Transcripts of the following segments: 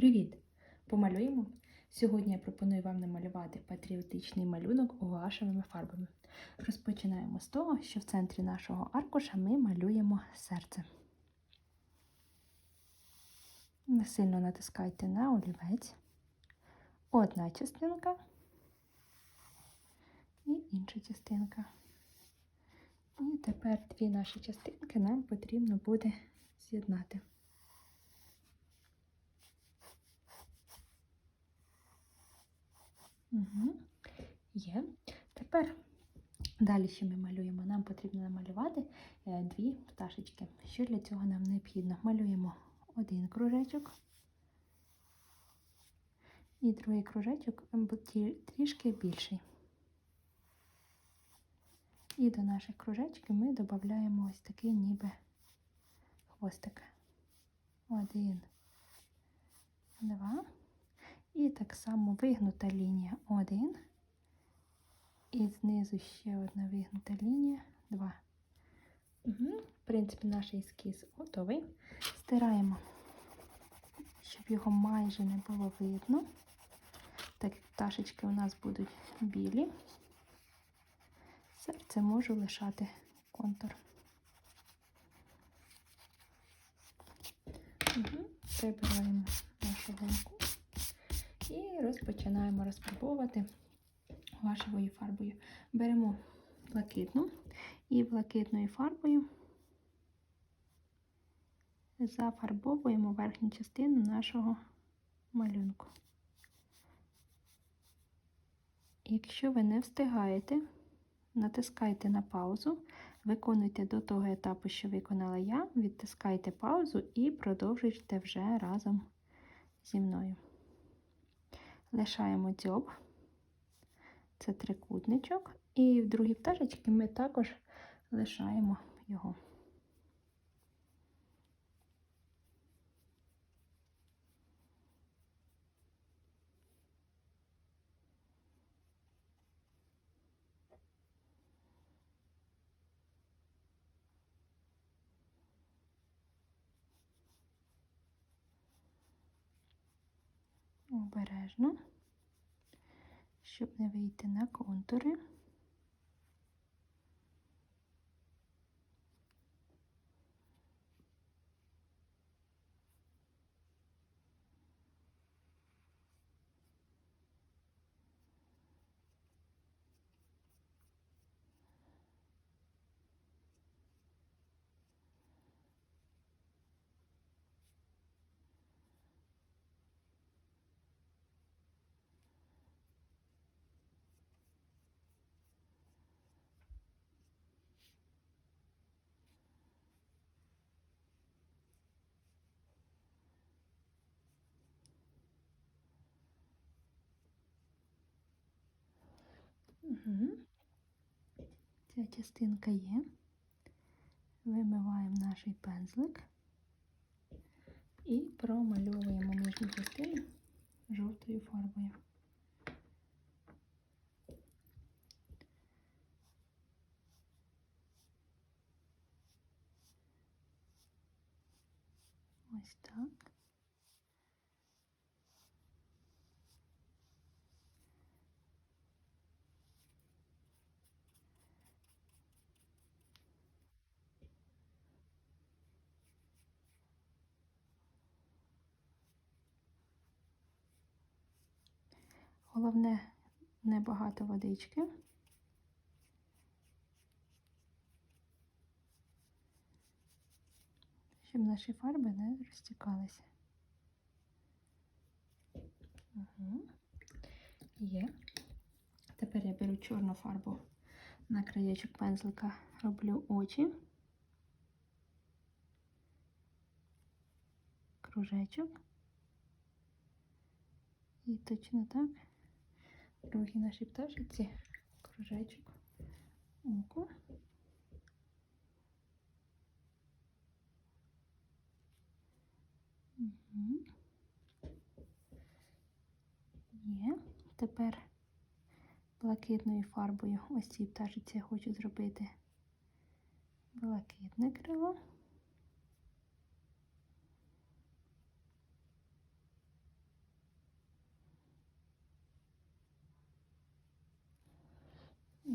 Привіт! Помалюємо? Сьогодні я пропоную вам намалювати патріотичний малюнок гуашевими фарбами. Розпочинаємо з того, що в центрі нашого аркуша ми малюємо серце. Не сильно натискайте на олівець. Одна частинка і інша частинка. І тепер дві наші частинки нам потрібно буде з'єднати. Угу. Є. Тепер далі, що ми малюємо, нам потрібно намалювати е, дві пташечки. Що для цього нам необхідно? Малюємо один кружечок. І другий кружечок трішки більший. І до наших кружечків ми додаємо ось такий ніби хвостик. Один, два. І так само вигнута лінія 1. І знизу ще одна вигнута лінія 2. Угу. В принципі, наш ескіз готовий. Стираємо, щоб його майже не було видно. Так як пташечки у нас будуть білі. Серце можу лишати контур. Угу. Прибираємо нашу гумку і розпочинаємо розфарбовувати гуашевою фарбою. Беремо блакитну і блакитною фарбою зафарбовуємо верхню частину нашого малюнку. Якщо ви не встигаєте, натискайте на паузу, виконуйте до того етапу, що виконала я, відтискайте паузу і продовжуйте вже разом зі мною. Лишаємо дзьоб, це трикутничок, і в другій пташечці ми також лишаємо його. Обережно щоб не вийти на контури. Угу. Ця частинка є. Вимиваємо наш пензлик і промальовуємо нижню частину жовтою фарбою. Ось так. Головне небагато водички. Щоб наші фарби не розтікалися. Угу. Є. Тепер я беру чорну фарбу на краєчок пензлика, роблю очі, кружечок. І точно так другій нашій пташиці кружечок око. Є. Тепер блакитною фарбою ось цій пташиці я хочу зробити блакитне крило.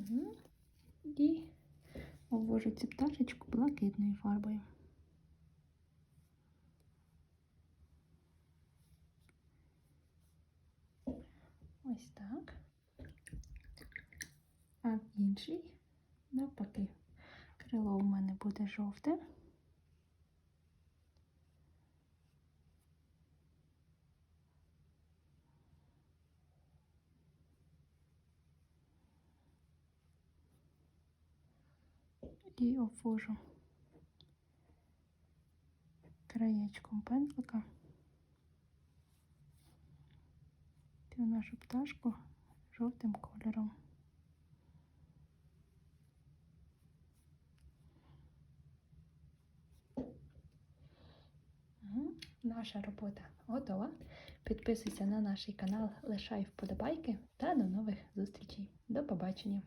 Угу. І обвожу цю пташечку блакитною фарбою. Ось так. А інший навпаки. Крило у мене буде жовте. І обвожу краєчком пензлика цю нашу пташку жовтим кольором. Наша робота готова. Підписуйся на наш канал, лишай вподобайки та до нових зустрічей. До побачення!